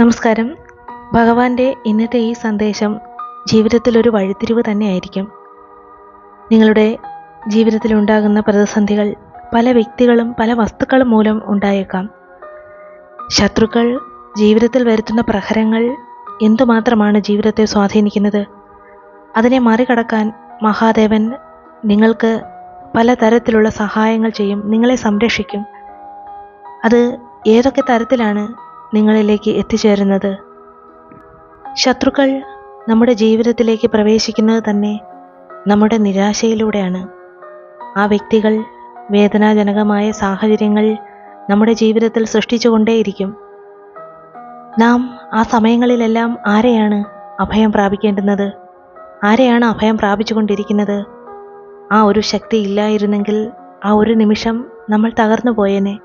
നമസ്കാരം. ഭഗവാന്റെ ഇന്നത്തെ ഈ സന്ദേശം ജീവിതത്തിൽ ഒരു വഴിത്തിരിവ് തന്നെയായിരിക്കും. നിങ്ങളുടെ ജീവിതത്തിൽ ഉണ്ടാകുന്ന പ്രതിസന്ധികൾ പല വ്യക്തികളും പല വസ്തുക്കളും മൂലം ഉണ്ടായേക്കാം. ശത്രുക്കൾ ജീവിതത്തിൽ വരുത്തുന്ന പ്രഹരങ്ങൾ എന്തുമാത്രമാണ് ജീവിതത്തെ സ്വാധീനിക്കുന്നത്? അതിനെ മറികടക്കാൻ മഹാദേവൻ നിങ്ങൾക്ക് പലതരത്തിലുള്ള സഹായങ്ങൾ ചെയ്യും നിങ്ങളെ സംരക്ഷിക്കും. അത് ഏതൊക്കെ തരത്തിലാണ് നിങ്ങളിലേക്ക് എത്തിച്ചേരുന്നത്. ശത്രുക്കൾ നമ്മുടെ ജീവിതത്തിലേക്ക് പ്രവേശിക്കുന്നത് തന്നെ നമ്മുടെ നിരാശയിലൂടെയാണ്. ആ വ്യക്തികൾ വേദനാജനകമായ സാഹചര്യങ്ങൾ നമ്മുടെ ജീവിതത്തിൽ സൃഷ്ടിച്ചുകൊണ്ടേയിരിക്കും. നാം ആ സമയങ്ങളിലെല്ലാം ആരെയാണ് അഭയം പ്രാപിക്കേണ്ടുന്നത്? ആരെയാണ് അഭയം പ്രാപിച്ചുകൊണ്ടിരിക്കുന്നത്? ആ ഒരു ശക്തി ഇല്ലായിരുന്നെങ്കിൽ ആ ഒരു നിമിഷം നമ്മൾ തകർന്നു പോയേനെ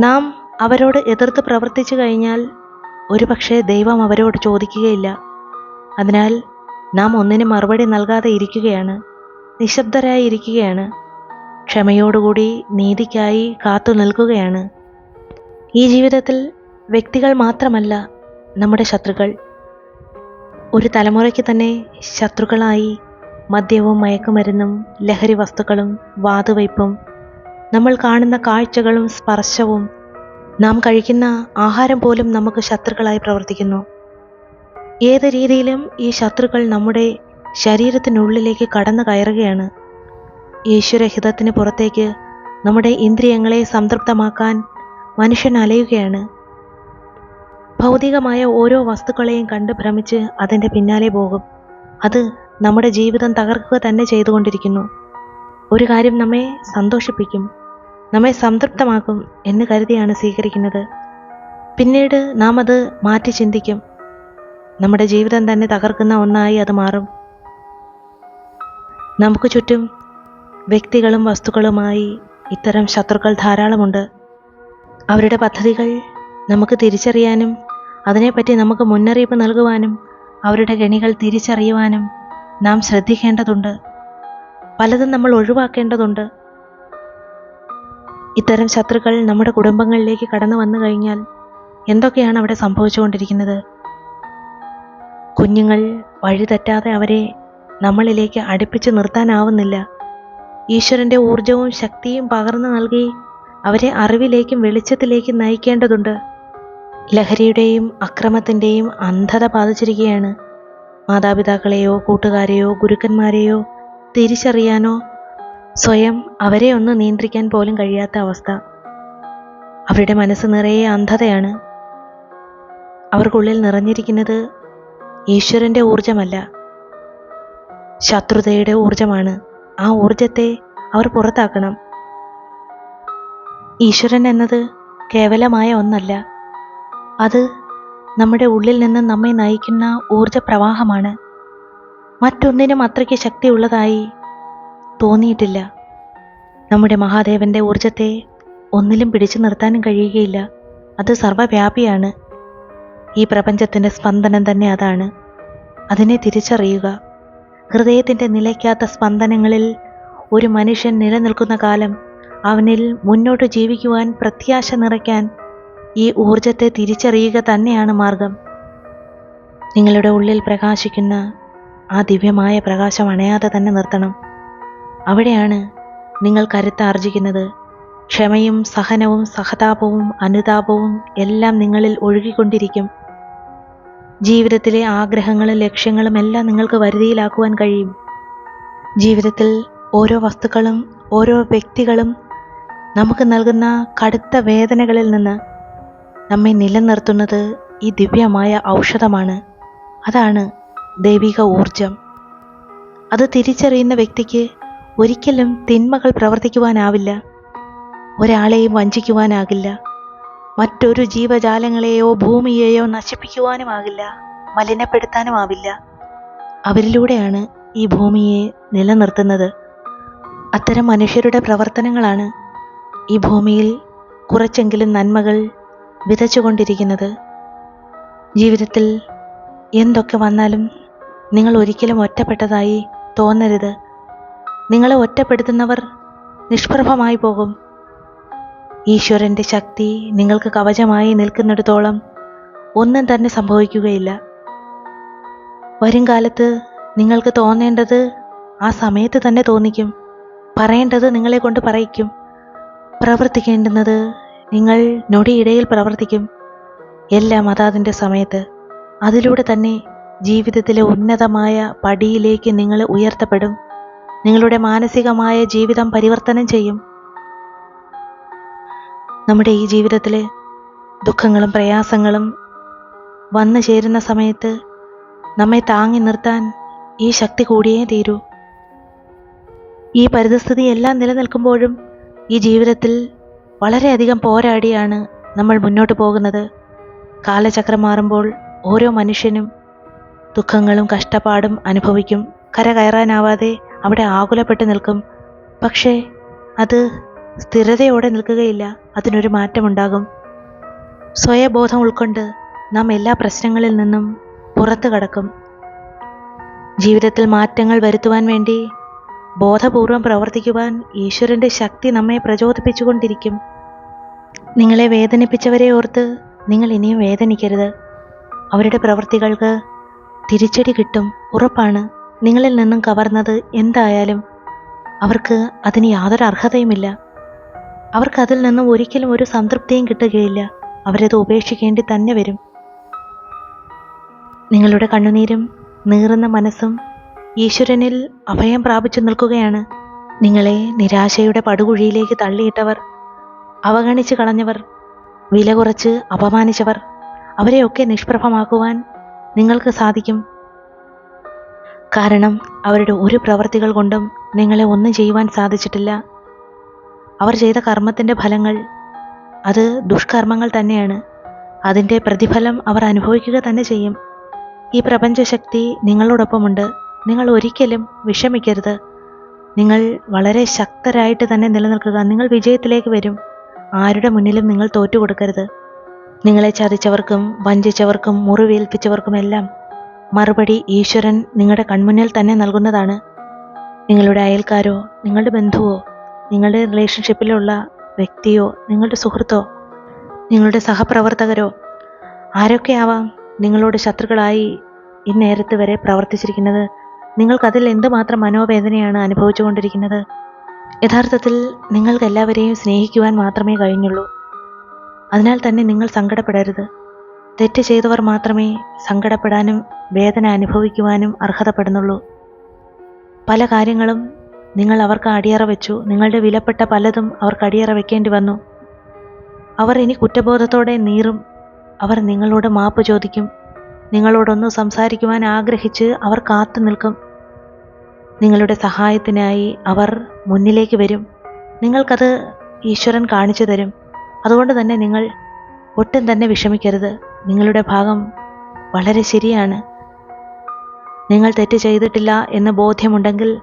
നാം അവരോട് എതിർത്ത് പ്രവർത്തിച്ചു കഴിഞ്ഞാൽ ഒരുപക്ഷെ ദൈവം അവരോട് ചോദിക്കുകയില്ല. അതിനാൽ നാം ഒന്നിന് മറുപടി നൽകാതെ ഇരിക്കുകയാണ് നിശബ്ദരായി ഇരിക്കുകയാണ് ക്ഷമയോടുകൂടി നീതിക്കായി കാത്തു നിൽക്കുകയാണ്. ഈ ജീവിതത്തിൽ വ്യക്തികൾ മാത്രമല്ല നമ്മുടെ ശത്രുക്കൾ. ഒരു തലമുറയ്ക്ക് തന്നെ ശത്രുക്കളായി മദ്യവും മയക്കുമരുന്നും ലഹരി വസ്തുക്കളും വാതുവയ്പും നമ്മൾ കാണുന്ന കാഴ്ചകളും സ്പർശവും നാം കഴിക്കുന്ന ആഹാരം പോലും നമുക്ക് ശത്രുക്കളായി പ്രവർത്തിക്കുന്നു. ഏത് രീതിയിലും ഈ ശത്രുക്കൾ നമ്മുടെ ശരീരത്തിനുള്ളിലേക്ക് കടന്നു കയറുകയാണ്. ഈശ്വരഹിതത്തിന് പുറത്തേക്ക് നമ്മുടെ ഇന്ദ്രിയങ്ങളെ സംതൃപ്തമാക്കാൻ മനുഷ്യൻ അലയുകയാണ്. ഭൗതികമായ ഓരോ വസ്തുക്കളെയും കണ്ട് ഭ്രമിച്ച് അതിന്റെ പിന്നാലെ പോകും. അത് നമ്മുടെ ജീവിതം തകർക്കുക തന്നെ ചെയ്തുകൊണ്ടിരിക്കുന്നു. ഒരു കാര്യം നമ്മെ സന്തോഷിപ്പിക്കും. നമ്മെ സംതൃപ്തമാക്കും എന്ന് കരുതിയാണ് സ്വീകരിക്കുന്നത്. പിന്നീട് നാം അത് മാറ്റി ചിന്തിക്കും. നമ്മുടെ ജീവിതം തന്നെ തകർക്കുന്ന ഒന്നായി അത് മാറും. നമുക്ക് ചുറ്റും വ്യക്തികളും വസ്തുക്കളുമായി ഇത്തരം ശത്രുക്കൾ ധാരാളമുണ്ട്. അവരുടെ പദ്ധതികൾ നമുക്ക് തിരിച്ചറിയാനും അതിനെപ്പറ്റി നമുക്ക് മുന്നറിയിപ്പ് നൽകുവാനും അവരുടെ ഗണികൾ തിരിച്ചറിയുവാനും നാം ശ്രദ്ധിക്കേണ്ടതുണ്ട്. പലതും നമ്മൾ ഒഴിവാക്കേണ്ടതുണ്ട്. ഇത്തരം ശത്രുക്കൾ നമ്മുടെ കുടുംബങ്ങളിലേക്ക് കടന്നു വന്നു കഴിഞ്ഞാൽ എന്തൊക്കെയാണ് അവിടെ സംഭവിച്ചുകൊണ്ടിരിക്കുന്നത്? കുഞ്ഞുങ്ങൾ വഴിതെറ്റാതെ അവരെ നമ്മളിലേക്ക് അടുപ്പിച്ച് നിർത്താനാവുന്നില്ല. ഈശ്വരന്റെ ഊർജവും ശക്തിയും പകർന്നു നൽകി അവരെ അറിവിലേക്കും വെളിച്ചത്തിലേക്കും നയിക്കേണ്ടതുണ്ട്. ലഹരിയുടെയും അക്രമത്തിന്റെയും അന്ധത ബാധിച്ചിരിക്കുകയാണ്. മാതാപിതാക്കളെയോ കൂട്ടുകാരെയോ ഗുരുക്കന്മാരെയോ തിരിച്ചറിയാനോ സ്വയം അവരെ ഒന്ന് നിയന്ത്രിക്കാൻ പോലും കഴിയാത്ത അവസ്ഥ. അവരുടെ മനസ്സ് നിറയെ അന്ധതയാണ്. അവർക്കുള്ളിൽ നിറഞ്ഞിരിക്കുന്നത് ഈശ്വരന്റെ ഊർജമല്ല ശത്രുതയുടെ ഊർജമാണ് ആ ഊർജത്തെ അവർ പുറത്താക്കണം. ഈശ്വരൻ എന്നത് കേവലമായ ഒന്നല്ല. അത് നമ്മുടെ ഉള്ളിൽ നിന്ന് നമ്മെ നയിക്കുന്ന ഊർജ പ്രവാഹമാണ് മറ്റൊന്നിനും അത്രയ്ക്ക് ശക്തിയുള്ളതായി തോന്നിയിട്ടില്ല. നമ്മുടെ മഹാദേവന്റെ ഊർജത്തെ ഒന്നിലും പിടിച്ചു നിർത്താനും കഴിയുകയില്ല. അത് സർവവ്യാപിയാണ് ഈ പ്രപഞ്ചത്തിന്റെ സ്പന്ദനം തന്നെ അതാണ്. അതിനെ തിരിച്ചറിയുക. ഹൃദയത്തിന്റെ നിലയ്ക്കാത്ത സ്പന്ദനങ്ങളിൽ ഒരു മനുഷ്യൻ നിലനിൽക്കുന്ന കാലം അവനിൽ മുന്നോട്ട് ജീവിക്കുവാൻ പ്രത്യാശ നിറയ്ക്കാൻ ഈ ഊർജത്തെ തിരിച്ചറിയുക തന്നെയാണ് മാർഗം. നിങ്ങളുടെ ഉള്ളിൽ പ്രകാശിക്കുന്ന ആ ദിവ്യമായ പ്രകാശം അണയാതെ തന്നെ നിർത്തണം. അവിടെയാണ് നിങ്ങൾ കരുത്താർജിക്കുന്നത്. ക്ഷമയും സഹനവും സഹതാപവും അനുതാപവും എല്ലാം നിങ്ങളിൽ ഒഴുകിക്കൊണ്ടിരിക്കും. ജീവിതത്തിലെ ആഗ്രഹങ്ങളും ലക്ഷ്യങ്ങളും എല്ലാം നിങ്ങൾക്ക് വരുതിയിലാക്കുവാൻ കഴിയും. ജീവിതത്തിൽ ഓരോ വസ്തുക്കളും ഓരോ വ്യക്തികളും നമുക്ക് നൽകുന്ന കടുത്ത വേദനകളിൽ നിന്ന് നമ്മെ നിലനിർത്തുന്നത് ഈ ദിവ്യമായ ഔഷധമാണ്. അതാണ് ദൈവിക ഊർജം അത് തിരിച്ചറിയുന്ന വ്യക്തിക്ക് ഒരിക്കലും തിന്മകൾ പ്രവർത്തിക്കുവാനാവില്ല. ഒരാളെയും വഞ്ചിക്കുവാനാകില്ല. മറ്റൊരു ജീവജാലങ്ങളെയോ ഭൂമിയെയോ മലിനപ്പെടുത്താനും ആവില്ല. അവരിലൂടെയാണ് ഈ ഭൂമിയെ നിലനിർത്തുന്നത്. അത്തരം മനുഷ്യരുടെ പ്രവർത്തനങ്ങളാണ് ഈ ഭൂമിയിൽ കുറച്ചെങ്കിലും നന്മകൾ വിതച്ചുകൊണ്ടിരിക്കുന്നത്. ജീവിതത്തിൽ എന്തൊക്കെ വന്നാലും നിങ്ങൾ ഒരിക്കലും ഒറ്റപ്പെട്ടതായി തോന്നരുത്. നിങ്ങളെ ഒറ്റപ്പെടുത്തുന്നവർ നിഷ്പ്രഭമായി പോകും. ഈശ്വരന്റെ ശക്തി നിങ്ങൾക്ക് കവചമായി നിൽക്കുന്നിടത്തോളം ഒന്നും തന്നെ സംഭവിക്കുകയില്ല. വരും കാലത്ത് നിങ്ങൾക്ക് തോന്നേണ്ടത് ആ സമയത്ത് തന്നെ തോന്നിക്കും. പറയേണ്ടത് നിങ്ങളെ കൊണ്ട് പറയിക്കും. പ്രവർത്തിക്കേണ്ടുന്നത് നിങ്ങൾ നൊടിയിടയിൽ പ്രവർത്തിക്കും. എല്ലാം അതാതിന്റെ സമയത്ത്. അതിലൂടെ തന്നെ ജീവിതത്തിലെ ഉന്നതമായ പടിയിലേക്ക് നിങ്ങൾ ഉയർത്തപ്പെടും. നിങ്ങളുടെ മാനസികമായ ജീവിതം പരിവർത്തനം ചെയ്യും. നമ്മുടെ ഈ ജീവിതത്തിലെ ദുഃഖങ്ങളും പ്രയാസങ്ങളും വന്നു ചേരുന്ന സമയത്ത് നമ്മെ താങ്ങി നിർത്താൻ ഈ ശക്തി കൂടിയേ തീരൂ. ഈ പരിതസ്ഥിതി എല്ലാം നിലനിൽക്കുമ്പോഴും ഈ ജീവിതത്തിൽ വളരെയധികം പോരാടിയാണ് നമ്മൾ മുന്നോട്ട് പോകുന്നത്. കാലചക്രം മാറുമ്പോൾ ഓരോ മനുഷ്യനും ദുഃഖങ്ങളും കഷ്ടപ്പാടും അനുഭവിക്കും. കര കയറാനാവാതെ അവിടെ ആകുലപ്പെട്ട് നിൽക്കും. പക്ഷേ അത് സ്ഥിരതയോടെ നിൽക്കുകയില്ല. അതിനൊരു മാറ്റമുണ്ടാകും. സ്വയബോധം ഉൾക്കൊണ്ട് നാം എല്ലാ പ്രശ്നങ്ങളിൽ നിന്നും പുറത്തു കടക്കും. ജീവിതത്തിൽ മാറ്റങ്ങൾ വരുത്തുവാൻ വേണ്ടി ബോധപൂർവം പ്രവർത്തിക്കുവാൻ ഈശ്വരന്റെ ശക്തി നമ്മെ പ്രചോദിപ്പിച്ചുകൊണ്ടിരിക്കും. നിങ്ങളെ വേദനിപ്പിച്ചവരെ ഓർത്ത് നിങ്ങൾ ഇനിയും വേദനിക്കരുത്. അവരുടെ പ്രവൃത്തികൾക്ക് തിരിച്ചടി കിട്ടും. ഉറപ്പാണ്. നിങ്ങളിൽ നിന്നും കവർന്നത് എന്തായാലും അവർക്ക് അതിന് യാതൊരു അർഹതയുമില്ല. അവർക്ക് അതിൽ നിന്നും ഒരിക്കലും ഒരു സംതൃപ്തിയും കിട്ടുകയില്ല. അവരത് ഉപേക്ഷിക്കേണ്ടി തന്നെ വരും. നിങ്ങളുടെ കണ്ണുനീരും നീറുന്ന മനസ്സും ഈശ്വരനിൽ അഭയം പ്രാപിച്ചു നിൽക്കുകയാണ്. നിങ്ങളെ നിരാശയുടെ പടുകുഴിയിലേക്ക് തള്ളിയിട്ടവർ അവഗണിച്ചു കളഞ്ഞവർ വില കുറച്ച് അപമാനിച്ചവർ അവരെയൊക്കെ നിഷ്പ്രഭമാക്കുവാൻ നിങ്ങൾക്ക് സാധിക്കും. കാരണം അവരുടെ ഒരു പ്രവർത്തികൾ കൊണ്ടും നിങ്ങളെ ഒന്നും ചെയ്യുവാൻ സാധിച്ചിട്ടില്ല. അവർ ചെയ്ത കർമ്മത്തിന്റെ ഫലങ്ങൾ അത് ദുഷ്കർമ്മങ്ങൾ തന്നെയാണ്. അതിന്റെ പ്രതിഫലം അവർ അനുഭവിക്കുക തന്നെ ചെയ്യും. ഈ പ്രപഞ്ചശക്തി നിങ്ങളോടൊപ്പമുണ്ട്. നിങ്ങൾ ഒരിക്കലും വിഷമിക്കരുത്. നിങ്ങൾ വളരെ ശക്തരായിട്ട് തന്നെ നിലനിൽക്കുക. നിങ്ങൾ വിജയത്തിലേക്ക് വരും. ആരുടെ മുന്നിലും നിങ്ങൾ തോറ്റുകൊടുക്കരുത്. നിങ്ങളെ ചതിച്ചവർക്കും വഞ്ചിച്ചവർക്കും മുറിവേൽപ്പിച്ചവർക്കുമെല്ലാം മറുപടി ഈശ്വരൻ നിങ്ങളുടെ കൺമുന്നിൽ തന്നെ നൽകുന്നതാണ്. നിങ്ങളുടെ അയൽക്കാരോ നിങ്ങളുടെ ബന്ധുവോ നിങ്ങളുടെ റിലേഷൻഷിപ്പിലുള്ള വ്യക്തിയോ നിങ്ങളുടെ സുഹൃത്തോ നിങ്ങളുടെ സഹപ്രവർത്തകരോ ആരൊക്കെയാവാം നിങ്ങളോട് ശത്രുക്കളായി ഇന്നേരത്ത് വരെ പ്രവർത്തിച്ചിരിക്കുന്നത്? നിങ്ങൾക്കതിൽ എന്തുമാത്രം മനോവേദനയാണ് അനുഭവിച്ചുകൊണ്ടിരിക്കുന്നത്? യഥാർത്ഥത്തിൽ നിങ്ങൾക്ക് എല്ലാവരെയും സ്നേഹിക്കുവാൻ മാത്രമേ കഴിഞ്ഞുള്ളൂ. അതിനാൽ തന്നെ നിങ്ങൾ സങ്കടപ്പെടരുത്. തെറ്റ് ചെയ്തവർ മാത്രമേ സങ്കടപ്പെടാനും വേദന അനുഭവിക്കുവാനും അർഹതപ്പെടുന്നുള്ളൂ. പല കാര്യങ്ങളും നിങ്ങൾ അവർക്ക് അടിയറ വെച്ചു. നിങ്ങളുടെ വിലപ്പെട്ട പലതും അവർക്ക് അടിയറ വെക്കേണ്ടി വന്നു. അവർ ഇനി കുറ്റബോധത്തോടെ നീറും. അവർ നിങ്ങളോട് മാപ്പ് ചോദിക്കും. നിങ്ങളോടൊന്ന് സംസാരിക്കുവാൻ ആഗ്രഹിച്ച് അവർ കാത്തു നിൽക്കും. നിങ്ങളുടെ സഹായത്തിനായി അവർ മുന്നിലേക്ക് വരും. നിങ്ങൾക്കത് ഈശ്വരൻ കാണിച്ചു തരും. അതുകൊണ്ട് തന്നെ നിങ്ങൾ ഒട്ടും തന്നെ വിഷമിക്കരുത്. നിങ്ങളുടെ ഭാഗം വളരെ ശരിയാണ്. നിങ്ങൾ തെറ്റ് ചെയ്തിട്ടില്ല എന്ന് ബോധ്യമുണ്ടെങ്കിൽ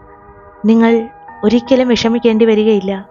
നിങ്ങൾ ഒരിക്കലും വിഷമിക്കേണ്ടി വരികയില്ല.